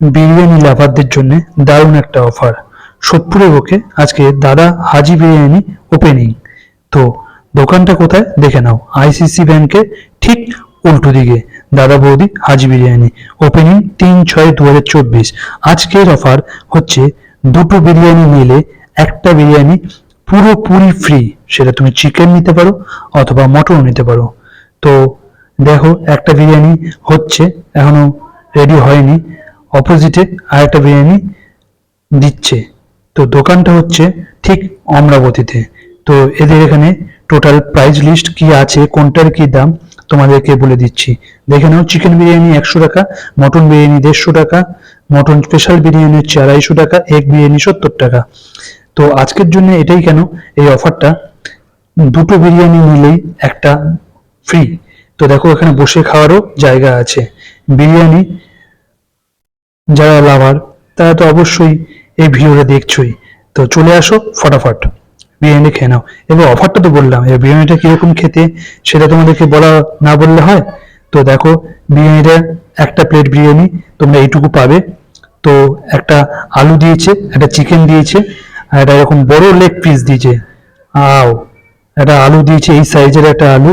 বিরিয়ানি লাভারদের জন্য দারুণ একটা অফার সোদপুরের বুকে আজকে দাদা হাজি বিরিয়ানি ওপেনিং তো দোকানটা কোথায় দেখে নাও আইসিসি ব্যাংকের ঠিক উল্টো দিকে। দাদা বৌদি, হাজি বিরিয়ানি ওপেনিং তিন ছয় দু হাজার চব্বিশ। আজকের অফার হচ্ছে দুটো বিরিয়ানি নিলে একটা বিরিয়ানি পুরোপুরি ফ্রি সেটা তুমি চিকেন নিতে পারো অথবা মটন নিতে পারো। তো দেখো, একটা বিরিয়ানি হচ্ছে, এখনও রেডি হয়নি। অপোজিটে আরেকটা বিরিয়ানি দিচ্ছে। তো দোকানটা হচ্ছে ঠিক অমরাবতীতে। তো এদের এখানে টোটাল প্রাইস লিস্ট কি আছে, কোনটার কি দাম, তোমাদেরকে বলে দিচ্ছি। দেখে নাও চিকেন বিরিয়ানি একশো টাকা মটন বিরিয়ানি দেড়শো টাকা মটন স্পেশাল বিরিয়ানি হচ্ছে আড়াইশো টাকা এগ বিরিয়ানি সত্তর টাকা। তো আজকের জন্য এটাই কেন, এই অফারটা দুটো বিরিয়ানি নিলেই একটা ফ্রি তো দেখো, এখানে বসে খাওয়ারও জায়গা আছে। বিরিয়ানি যারা লাভার, তারা তো অবশ্যই এই ভিডিওটা দেখছোই। তো চলে আসো ফটাফট, বিরিয়ানি খেয়ে নাও। এবার অফারটা তো বললাম, এবার বিরিয়ানিটা কীরকম খেতে সেটা তোমাদেরকে বলা না বললে হয়। তো দেখো, বিরিয়ানিটা একটা প্লেট বিরিয়ানি, তোমরা এইটুকু পাবে। তো একটা আলু দিয়েছে, একটা চিকেন দিয়েছে, আর একটা এরকম বড় লেগ পিস দিয়েছে। আও, একটা আলু দিয়েছে, এই সাইজের একটা আলু।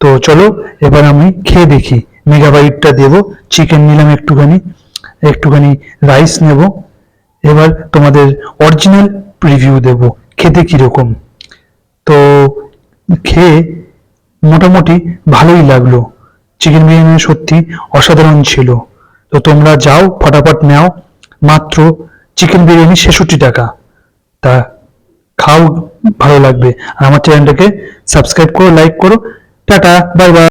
তো চলো, এবার আমি খেয়ে দেখি। মেগাবাইটটা দেবো চিকেন নিলাম একটুখানি। একটুখানি রাইস নেব। এবার তোমাদের অরিজিনাল রিভিউ দেব, খেতে কীরকম। তো খেয়ে মোটামুটি ভালোই লাগল। চিকেন বিরিয়ানি সত্যি অসাধারণ ছিল। তো তোমরা যাও, ফটাফট নাও। মাত্র চিকেন বিরিয়ানি ছেষট্টি টাকা। তা খাও, ভালো লাগবে। আর আমার চ্যানেলটাকে সাবস্ক্রাইব করো লাইক করো। Tata bye bye